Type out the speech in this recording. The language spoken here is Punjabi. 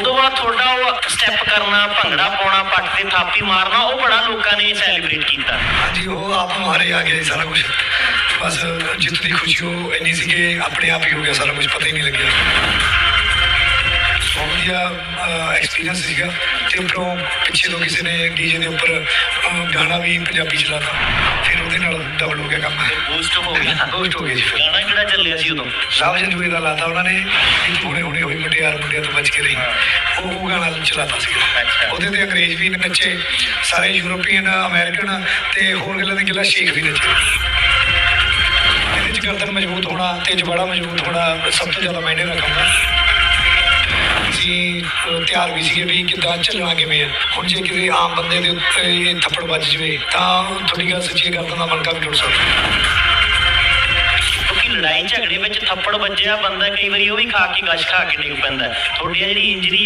ਉਦੋਂ ਬਾਅਦ ਤੁਹਾਡਾ ਉਹ ਸਟੈਪ ਕਰਨਾ ਭੰਗੜਾ ਪਾਉਣਾ ਪੱਟ ਤੇ ਥਾਪੀ ਮਾਰਨਾ ਉਹ ਬੜਾ ਲੋਕਾਂ ਨੇ ਸੈਲੀਬ੍ਰੇਟ ਕੀਤਾ। ਹਾਂਜੀ ਉਹ ਆਪ ਮਾਰੇ ਆ ਗਿਆ ਸਾਰਾ ਕੁਝ ਬਸ ਜਿੱਤ ਦੀ ਖੁਸ਼ੀ ਉਹ ਇੰਨੀ ਸੀ ਕਿ ਆਪਣੇ ਆਪ ਹੀ ਹੋ ਗਿਆ ਸਾਰਾ ਕੁਝ ਪਤਾ ਹੀ ਨਹੀਂ ਲੱਗਿਆ। ਵਧੀਆ ਐਕਸਪੀਰੀਅੰਸ ਸੀਗਾ। ਤੇ ਉੱਪਰੋਂ ਪਿੱਛੇ ਤੋਂ ਕਿਸੇ ਨੇ ਡੀਜੇ ਦੇ ਉੱਪਰ ਗਾਣਾ ਵੀ ਪੰਜਾਬੀ ਚਲਾਤਾ ਫਿਰ ਉਹਦੇ ਨਾਲ ਡਬਲ ਹੋ ਗਿਆ ਕੰਮ। ਬੂਸਟ ਹੋ ਗਿਆ। ਦੋਸਤ ਹੋ ਗਏ ਜੀ ਗਾਣਾ ਕਿਹੜਾ ਚੱਲਿਆ ਸੀ ਉਦੋਂ? ਰਾਵ ਜੰਦੂਏ ਦਾ ਲਾਤਾ ਉਹਨਾਂ ਨੇ। ਹੁਣੇ ਹੁਣੇ ਮੁੰਡਿਆਰ ਮੁੰਡਿਆਂ ਤੋਂ ਬਚ ਕੇ ਰਹੀ। ਉਹ ਉਹ ਗਾਣਾ ਚਲਾਤਾ ਅੱਛਾ। ਉਹਦੇ ਤੇ ਅੰਗਰੇਜ਼ ਵੀ ਨੱਚੇ ਸਾਰੇ ਯੂਰੋਪੀਅਨ ਅਮਰੀਕਨ ਤੇ ਹੋਰ ਗੱਲਾਂ ਦੀ ਗੱਲਾਂ ਸ਼ੇਖ ਵੀ ਨੱਚੇ। ਇਹਦੇ ਚ ਗਰਦਨ ਮਜ਼ਬੂਤ ਹੋਣਾ ਤੇ ਜਵਾੜਾ ਮਜ਼ਬੂਤ ਹੋਣਾ ਸਭ ਤੋਂ ਜ਼ਿਆਦਾ ਮਾਇਨੇ ਰੱਖਦਾ। ਅਸੀਂ ਤਿਆਰ ਵੀ ਸੀਗੇ ਵੀ ਕਿੱਦਾਂ ਚੱਲਣਾ ਕਿਵੇਂ ਆ। ਹੁਣ ਜੇ ਕਿਸੇ ਆਮ ਬੰਦੇ ਦੇ ਉੱਤੇ ਇਹ ਥੱਪੜ ਵੱਜ ਜਵੇ ਤਾਂ ਤੁਹਾਡੀ ਗੱਲ ਸੱਚੀ ਗਰਦਨ ਦਾ ਮਣਕਾ ਵੀ ਟੁੱਟ ਸਕਦਾ। ਲੜਾਈ ਝਗੜੇ ਵਿੱਚ ਥੱਪੜ ਵੱਜਿਆ, ਬੰਦਾ ਕਈ ਵਾਰੀ ਉਹ ਵੀ ਖਾ ਕੇ, ਗਸ਼ ਖਾ ਕੇ ਡਿੱਗ ਪੈਂਦਾ। ਤੁਹਾਡੀ ਜਿਹੜੀ ਇੰਜਰੀ